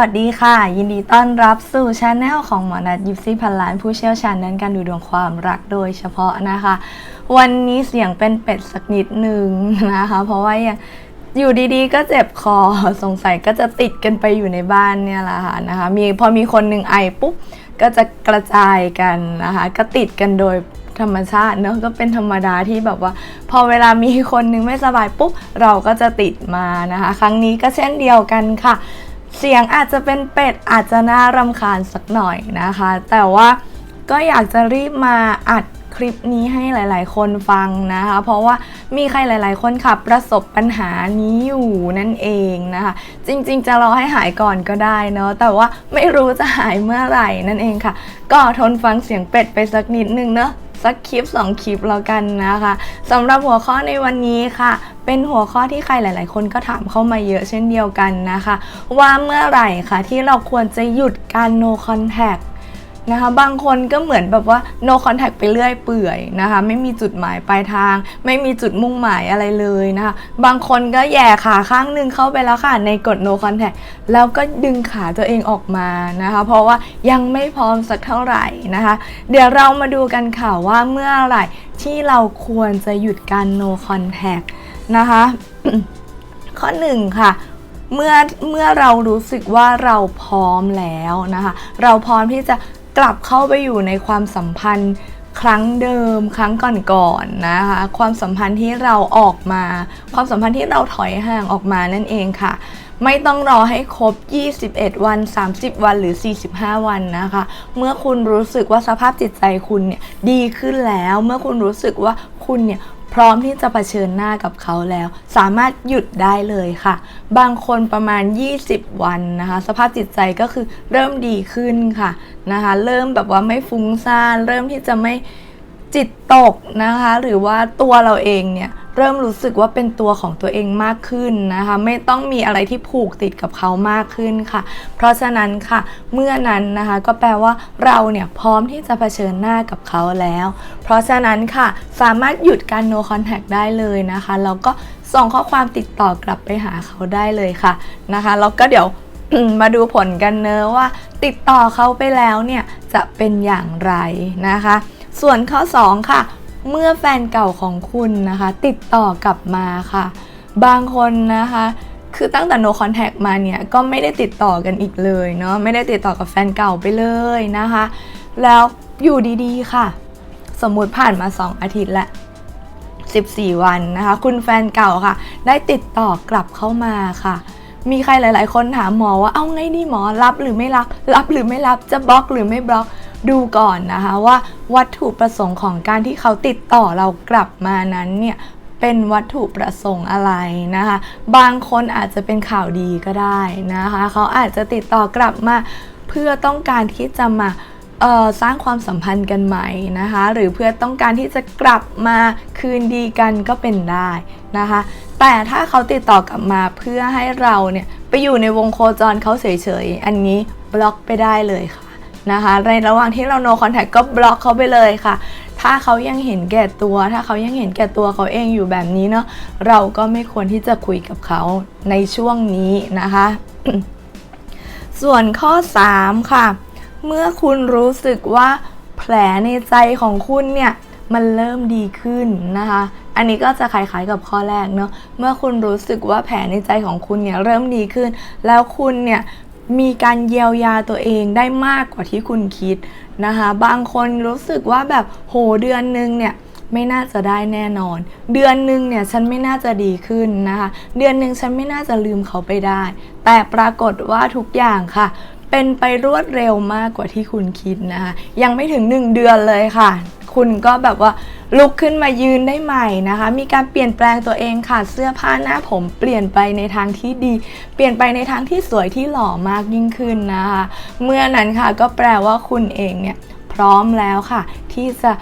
วัสดีค่ะ ยินดีต้อนรับสู่ช anel ของหมอนัทยิปซีพันล้านผู้เชี่ยวชาญด้านการดูดวงความรักโดยเฉพาะนะคะ วันนี้เสียงเป็นเป็ดสักนิดหนึ่งนะคะ เพราะว่าอยู่ดีๆ ก็เจ็บคอสงสัยก็จะติดกันไปอยู่ในบ้านเนี่ยแหละค่ะนะคะมีพอมีคนหนึ่งไอปุ๊บก็จะกระจายกันนะคะ ก็ติดกันโดยธรรมชาติเนอะก็เป็นธรรมดาที่แบบว่า พอเวลามีคนหนึงไม่สบายปุ๊บเราก็จะติดมานะคะ ครั้งนี้ก็เช่นเดียวกันค่ะ เสียงอาจจะเป็นเป็ดอาจจะน่ารำคาญสักหน่อยนะคะ แต่ว่าก็อยากจะรีบมาอัดคลิปนี้ให้หลาย ๆ คนฟังนะคะ เพราะว่ามีใครหลาย ๆ คนค่ะประสบปัญหานี้อยู่นั่นเองนะคะ จริง ๆ จะรอให้หายก่อนก็ได้เนาะแต่ว่าไม่รู้จะหายเมื่อไหร่นั่นเองค่ะ ก็ทนฟังเสียงเป็ดไปสักนิดนึงเนาะ สักคลิป 2 คลิปแล้วกันนะคะสำหรับหัวข้อในวันนี้ค่ะ เป็นหัวข้อที่ใครหลาย ๆ คนก็ถามเข้ามาเยอะเช่นเดียวกันนะคะ ว่าเมื่อไหร่ค่ะที่เราควรจะหยุดการ no contact นะคะ บางคนก็เหมือนแบบว่า no contact ไปเรื่อยเปื่อยนะคะ ไม่มีจุดหมายปลายทาง ไม่มีจุดมุ่งหมายอะไรเลยนะคะ บางคนก็แย่ขาข้างหนึ่งเข้าไปแล้วค่ะ ในกฎ no contact แล้วก็ดึงขาตัวเองออกมานะคะ เพราะว่ายังไม่พร้อมสักเท่าไหร่นะคะ เดี๋ยวเรามาดูกันค่ะว่าเมื่อไหร่ที่เราควรจะหยุดการ no contact นะคะ ข้อหนึ่งค่ะเมื่อเมื่อเรารู้สึกว่าเราพร้อมแล้วนะคะ เราพร้อมที่จะ กลับเข้าไปอยู่ในความสัมพันธ์ครั้งเดิมครั้งก่อนๆนะคะความสัมพันธ์ที่เราออกมา ความสัมพันธ์ที่เราถอยห่างออกมานั่นเองค่ะ ไม่ต้องรอให้ครบ 21 วัน 30 วันหรือ 45 วันนะคะ เมื่อคุณรู้สึกว่าสภาพจิตใจคุณเนี่ยดีขึ้นแล้ว เมื่อคุณรู้สึกว่าคุณเนี่ย พร้อมที่จะเผชิญหน้ากับเขาแล้ว สามารถหยุดได้เลยค่ะ บางคนประมาณ 20 วันนะคะ สภาพจิตใจก็คือเริ่มดีขึ้นค่ะนะคะ เริ่มแบบว่าไม่ฟุ้งซ่านเริ่มที่จะไม่จิตตกนะคะ หรือว่าตัวเราเองเนี่ย เริ่มรู้สึกว่าเป็นตัวของตัวเองมากขึ้นนะคะ ไม่ต้องมีอะไรที่ผูกติดกับเขามากขึ้นค่ะ เพราะฉะนั้นค่ะ เมื่อนั้นนะคะก็แปลว่าเราเนี่ยพร้อมที่จะเผชิญหน้ากับเขาแล้ว เพราะฉะนั้นค่ะสามารถหยุดการ no contact ได้เลยนะคะแล้วก็ส่งข้อความติดต่อกลับไปหาเขาได้เลยค่ะนะคะแล้วก็เดี๋ยวมาดูผลกันเนอะว่า ติดต่อเขาไปแล้วเนี่ยจะเป็นอย่างไรนะคะ ส่วนข้อ 2 ค่ะ เมื่อแฟนเก่าของคุณนะคะ ติดต่อกลับมาค่ะ บางคนนะคะ คือตั้งแต่ no contact มาเนี่ยก็ไม่ได้ติดต่อกันอีกเลยเนาะไม่ได้ติดต่อกับแฟนเก่าไปเลยนะคะ แล้วอยู่ดีๆค่ะ สมมุติผ่านมา 2 อาทิตย์ละ14 วันนะคะ คุณแฟนเก่าค่ะ ได้ติดต่อกลับเข้ามาค่ะ มีใครหลาย ๆ คนถามหมอว่าเอาไงดีหมอรับหรือไม่รับ รับหรือไม่รับจะบล็อกหรือไม่บล็อก ดูก่อนนะคะว่าวัตถุประสงค์ของการที่เขาติดต่อเรากลับมานั้นเนี่ยเป็นวัตถุประสงค์อะไรนะคะ บางคนอาจจะเป็นข่าวดีก็ได้นะคะ เขาอาจจะติดต่อกลับมาเพื่อต้องการที่จะมาสร้างความสัมพันธ์กันใหม่นะคะ หรือเพื่อต้องการที่จะกลับมาคืนดีกันก็เป็นได้นะคะ แต่ถ้าเขาติดต่อกลับมาเพื่อให้เราเนี่ยไปอยู่ในวงโคจรเขาเฉยๆ อันนี้บล็อกไปได้เลยค่ะ นะคะ ในระหว่างที่เรา no contact ก็บล็อกเขาไปเลยค่ะ ถ้าเขายังเห็นแก่ตัว ถ้าเขายังเห็นแก่ตัวเขาเองอยู่แบบนี้เนาะเราก็ไม่ควรที่จะคุยกับเขาในช่วงนี้นะคะ ส่วนข้อ 3 ค่ะ เมื่อคุณรู้สึกว่าแผลในใจของคุณเนี่ยมันเริ่มดีขึ้นนะคะ อันนี้ก็จะคล้ายๆกับข้อแรกเนาะ เมื่อคุณรู้สึกว่าแผลในใจของคุณเนี่ยเริ่มดีขึ้น แล้วคุณเนี่ย มีการเยียวยาตัวเองได้มากกว่าที่คุณคิดนะคะ บางคนรู้สึกว่าแบบโหเดือนนึงเนี่ยไม่น่าจะได้แน่นอน เดือนหนึ่งเนี่ยฉันไม่น่าจะดีขึ้นนะคะ เดือนหนึ่งฉันไม่น่าจะลืมเขาไปได้ แต่ปรากฏว่าทุกอย่างค่ะ เป็นไปรวดเร็วมากกว่าที่คุณคิดนะคะ ยังไม่ถึง 1 เดือนเลยค่ะ คุณก็แบบว่าลุกขึ้นมายืนได้ใหม่นะคะ มีการเปลี่ยนแปลงตัวเองค่ะ เสื้อผ้าหน้าผมเปลี่ยนไปในทางที่ดี เปลี่ยนไปในทางที่สวยที่หล่อมากยิ่งขึ้นนะคะ เมื่อนั้นค่ะก็แปลว่าคุณเองเนี่ยพร้อมแล้วค่ะ ที่จะ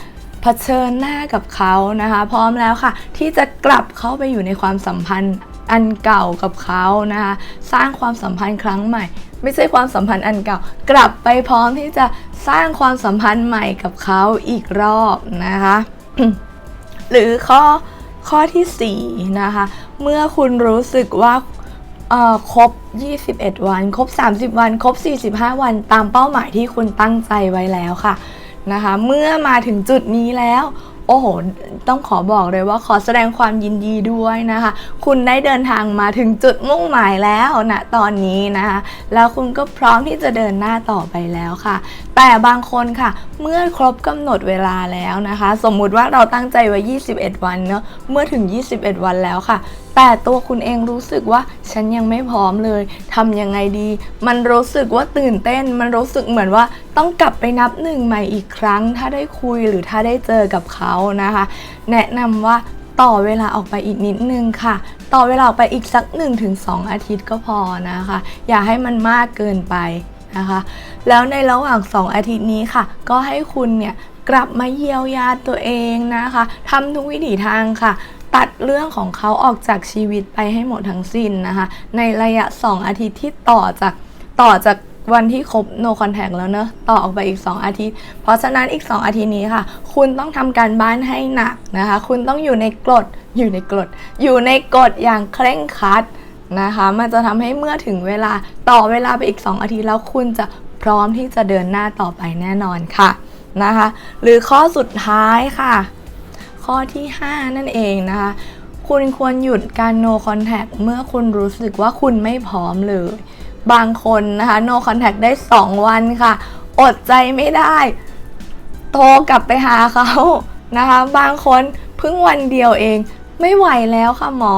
เผชิญหน้ากับเขานะคะ พร้อมแล้วค่ะ ที่จะกลับเข้าไปอยู่ในความสัมพันธ์อันเก่ากับเขานะคะ สร้างความสัมพันธ์ครั้งใหม่ ไม่ใช่ความสัมพันธ์อันเก่า กลับไปพร้อมที่จะสร้างความสัมพันธ์ใหม่กับเขาอีกรอบนะคะ หรือข้อข้อที่4นะคะ เมื่อคุณรู้สึกว่าเออครบ 21 วัน ครบ 30 วัน ครบ 45 วัน ตามเป้าหมายที่คุณตั้งใจไว้แล้วค่ะนะคะ เมื่อมาถึงจุดนี้แล้ว โอ้โห ต้องขอบอกเลยว่าขอแสดงความยินดีด้วยนะคะ คุณได้เดินทางมาถึงจุดมุ่งหมายแล้วนะตอนนี้นะคะ แล้วคุณก็พร้อมที่จะเดินหน้าต่อไปแล้วค่ะ แต่บางคนค่ะ เมื่อครบกำหนดเวลาแล้วนะคะ สมมุติว่าเราตั้งใจไว้ 21 วันเนอะเมื่อถึง 21 วันแล้วค่ะ แต่ตัวคุณเองรู้สึกว่าฉันยังไม่พร้อมเลยทำยังไงดี มันรู้สึกว่าตื่นเต้น มันรู้สึกเหมือนว่าต้องกลับไปนับหนึ่งใหม่อีกครั้ง ถ้าได้คุยหรือถ้าได้เจอกับเขานะคะ แนะนำว่าต่อเวลาออกไปอีกนิดนึงค่ะ ต่อเวลาออกไปอีกสัก 1-2 อาทิตย์ก็พอนะคะ อย่าให้มันมากเกินไปนะคะ แล้วในระหว่าง 2 อาทิตย์นี้ค่ะ ก็ให้คุณเนี่ยกลับมาเยียวยาตัวเองนะคะทำทุกวิถีทางค่ะ ตัดเรื่องของเขาออกจากชีวิตไปให้หมดทั้งสิ้นนะคะ ในระยะ 2 อาทิตย์ที่ต่อจากต่อจากวันที่ครบ no contact แล้วเนอะต่อออกไปอีก 2 อาทิตย์ เพราะฉะนั้นอีก 2 อาทิตย์นี้ค่ะ คุณต้องทำการบ้านให้หนักนะคะ คุณต้องอยู่ในกฎอยู่ในกฎอยู่ในกฎอย่างเคร่งครัดนะคะ มันจะทำให้เมื่อถึงเวลาต่อเวลาไปอีก 2 อาทิตย์แล้วคุณจะพร้อมที่จะเดินหน้าต่อไปแน่นอนค่ะนะคะ หรือข้อสุดท้ายค่ะ ข้อที่ 5 นั่นเองนะคะ คุณควรหยุดการ no contact เมื่อคุณรู้สึกว่าคุณไม่พร้อมเลย บางคนนะคะ no contact ได้ 2 วันค่ะ อดใจไม่ได้ โทรกลับไปหาเขานะคะ บางคนเพิ่งวันเดียวเอง ไม่ไหวแล้วค่ะหมอ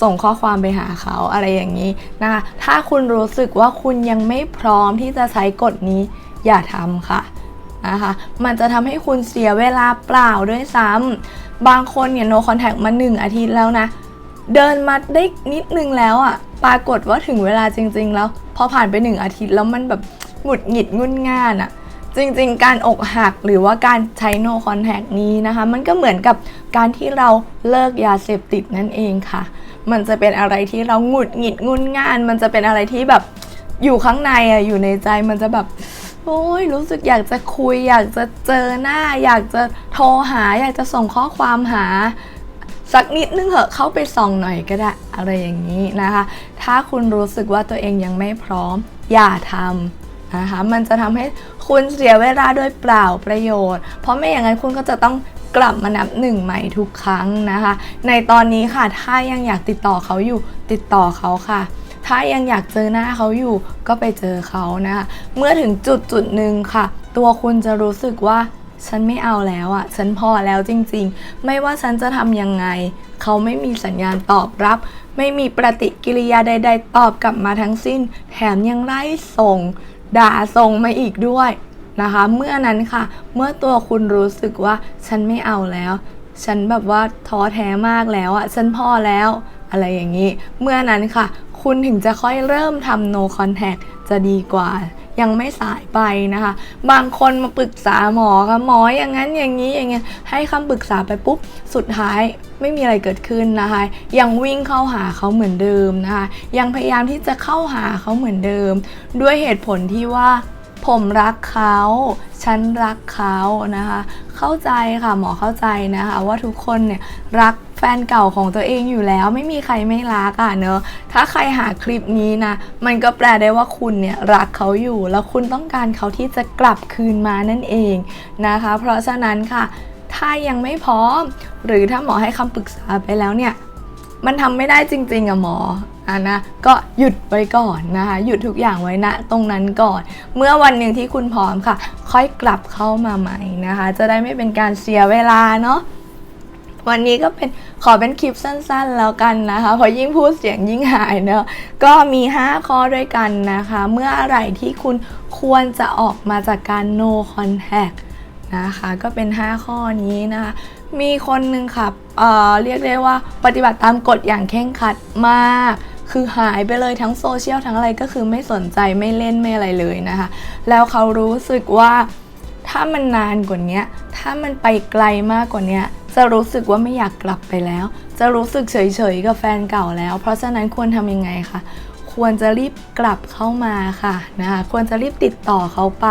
ส่งข้อความไปหาเขาอะไรอย่างนี้นะคะ ถ้าคุณรู้สึกว่าคุณยังไม่พร้อมที่จะใช้กฎนี้อย่าทำค่ะ นะคะมันจะทำให้คุณเสียเวลาเปล่าด้วยซ้ำบางคนเนี่ย no contact มา 1 อาทิตย์แล้วนะ เดินมาได้นิดนึงแล้วอะ่ะปรากฏว่าถึงเวลาจริง ๆ แล้ว พอผ่านไป 1 อาทิตย์แล้วมันแบบหงุดหงิดงุนง่านอะ่ะจริงๆ การอกหักหรือว่าการใช้ no contact นี้นะคะ มันก็เหมือนกับการที่เราเลิกยาเสพติดนั่นเองค่ะ มันจะเป็นอะไรที่เราหงุดหงิดงุนง่าน มันจะเป็นอะไรที่แบบอยู่ข้างในอะอยู่ในใจมันจะแบบ โอ้ยรู้สึกอยากจะคุย อยากจะเจอหน้า อยากจะโทรหา อยากจะส่งข้อความหา สักนิดนึงเหอะเข้าไปส่องหน่อยก็ได้อะไรอย่างนี้นะคะ ถ้าคุณรู้สึกว่าตัวเองยังไม่พร้อม อย่าทำนะคะมันจะทำให้คุณเสียเวลาโดยเปล่าประโยชน์ เพราะไม่อย่างนั้นคุณก็จะต้องกลับมานับหนึ่งใหม่ทุกครั้งนะคะ ในตอนนี้ค่ะถ้ายังอยากติดต่อเขาอยู่ติดต่อเขาค่ะ ถ้ายังอยากเจอหน้าเขาอยู่ก็ไปเจอเขานะคะเมื่อถึงจุดจุดหนึ่งค่ะ ตัวคุณจะรู้สึกว่าฉันไม่เอาแล้วอะ่ะ ฉันพอแล้วจริงๆ ไม่ว่าฉันจะทำยังไง เขาไม่มีสัญญาณตอบรับ ไม่มีปฏิกิริยาใด ๆ ตอบกลับมาทั้งสิ้น แถมยังไล่ส่ง ด่าส่งมาอีกด้วยนะคะ เมื่อนั้นค่ะ เมื่อตัวคุณรู้สึกว่าฉันไม่เอาแล้ว ฉันแบบว่าท้อแท้มากแล้วอะฉันพอแล้ว อะไรอย่างนี้ เมื่อนั้นค่ะ คุณถึงจะค่อยเริ่มทำ no contact จะดีกว่า ยังไม่สายไปนะคะ บางคนมาปรึกษาหมอค่ะหมออย่างนั้นอย่างนี้อย่างเงี้ยให้คำปรึกษาไปปุ๊บ สุดท้ายไม่มีอะไรเกิดขึ้นนะคะ ยังวิ่งเข้าหาเขาเหมือนเดิมนะคะ ยังพยายามที่จะเข้าหาเขาเหมือนเดิม ด้วยเหตุผลที่ว่าผมรักเขา ฉันรักเขานะคะ เข้าใจค่ะหมอเข้าใจนะคะ ว่าทุกคนเนี่ยรัก แฟนเก่าของตัวเองอยู่แล้วไม่มีใครไม่รักอะเนอะถ้าใครหาคลิปนี้นะ มันก็แปลได้ว่าคุณเนี่ยรักเขาอยู่ แล้วคุณต้องการเขาที่จะกลับคืนมานั่นเองนะคะ เพราะฉะนั้นค่ะ ถ้ายังไม่พร้อม หรือถ้าหมอให้คำปรึกษาไปแล้วเนี่ยมันทำไม่ได้จริง ๆอะหมออะนะก็หยุดไว้ก่อนนะคะ หยุดทุกอย่างไว้ณตรงนั้นก่อน เมื่อวันหนึ่งที่คุณพร้อมค่ะ ค่อยกลับเข้ามาใหม่นะคะ จะได้ไม่เป็นการเสียเวลาเนาะ วันนี้ก็เป็นขอเป็นคลิปสั้นๆแล้วกันนะคะเพราะยิ่งพูดเสียงยิ่งหายเนอะก็มี 5 ข้อด้วยกันนะคะ เมื่ออะไรที่คุณควรจะออกมาจากการ no contact นะคะก็เป็น 5 ข้อนี้นะคะมีคนหนึ่งค่ะเอ่อเรียกได้ว่าปฏิบัติตามกฎอย่างเคร่งครัดมาก คือหายไปเลยทั้งโซเชียลทั้งอะไรก็คือไม่สนใจไม่เล่นไม่อะไรเลยนะคะ แล้วเขารู้สึกว่าถ้ามันนานกว่านี้ถ้ามันไปไกลมากกว่านี้ จะรู้สึกว่าไม่อยากกลับไปแล้ว จะรู้สึกเฉยๆกับแฟนเก่าแล้ว เพราะฉะนั้นควรทำยังไงคะควรจะรีบกลับเข้ามาค่ะนะคะควรจะรีบติดต่อเขาไป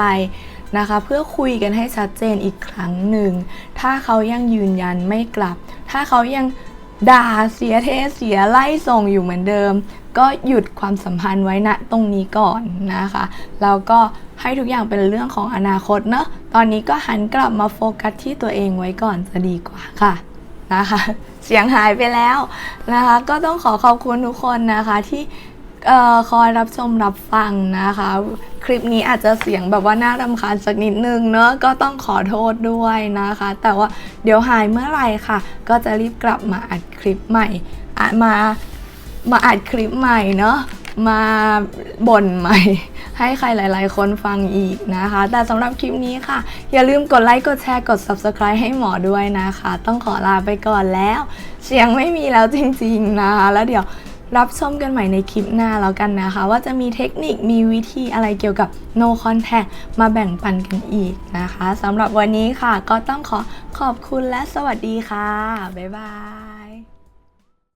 นะคะ เพื่อคุยกันให้ชัดเจนอีกครั้งหนึ่ง ถ้าเขายังยืนยันไม่กลับ ถ้าเขายังด่าเสียเทเสียไล่ส่งอยู่เหมือนเดิม ก็หยุดความสัมพันธ์ไว้ณตรงนี้ก่อนนะคะแล้วก็ให้ทุกอย่างเป็นเรื่องของอนาคตเนอะตอนนี้ก็หันกลับมาโฟกัสที่ตัวเองไว้ก่อนจะดีกว่าค่ะนะคะเสียงหายไปแล้วนะคะก็ต้องขอขอบคุณทุกคนนะคะที่คอยรับชมรับฟังนะคะ คลิปนี้อาจจะเสียงแบบว่าน่ารำคาญสักนิดนึงเนอะก็ต้องขอโทษด้วยนะคะ แต่ว่าเดี๋ยวหายเมื่อไหร่ค่ะ ก็จะรีบกลับมาอัดคลิปใหม่มา มาอัดคลิปใหม่เนอะมาบ่นใหม่ ให้ใครหลาย ๆ คนฟังอีกนะคะ แต่สำหรับคลิปนี้ค่ะ อย่าลืมกดไลค์ กดแชร์ กด subscribe ให้หมอด้วยนะคะ ต้องขอลาไปก่อนแล้ว เสียงไม่มีแล้วจริง ๆ นะคะ แล้วเดี๋ยวรับชมกันใหม่ในคลิปหน้าแล้วกันนะคะ ว่าจะมีเทคนิคมีวิธีอะไรเกี่ยวกับ no contact มาแบ่งปันกันอีกนะคะสำหรับวันนี้ค่ะ ก็ต้องขอขอบคุณและสวัสดีค่ะ บ๊ายบาย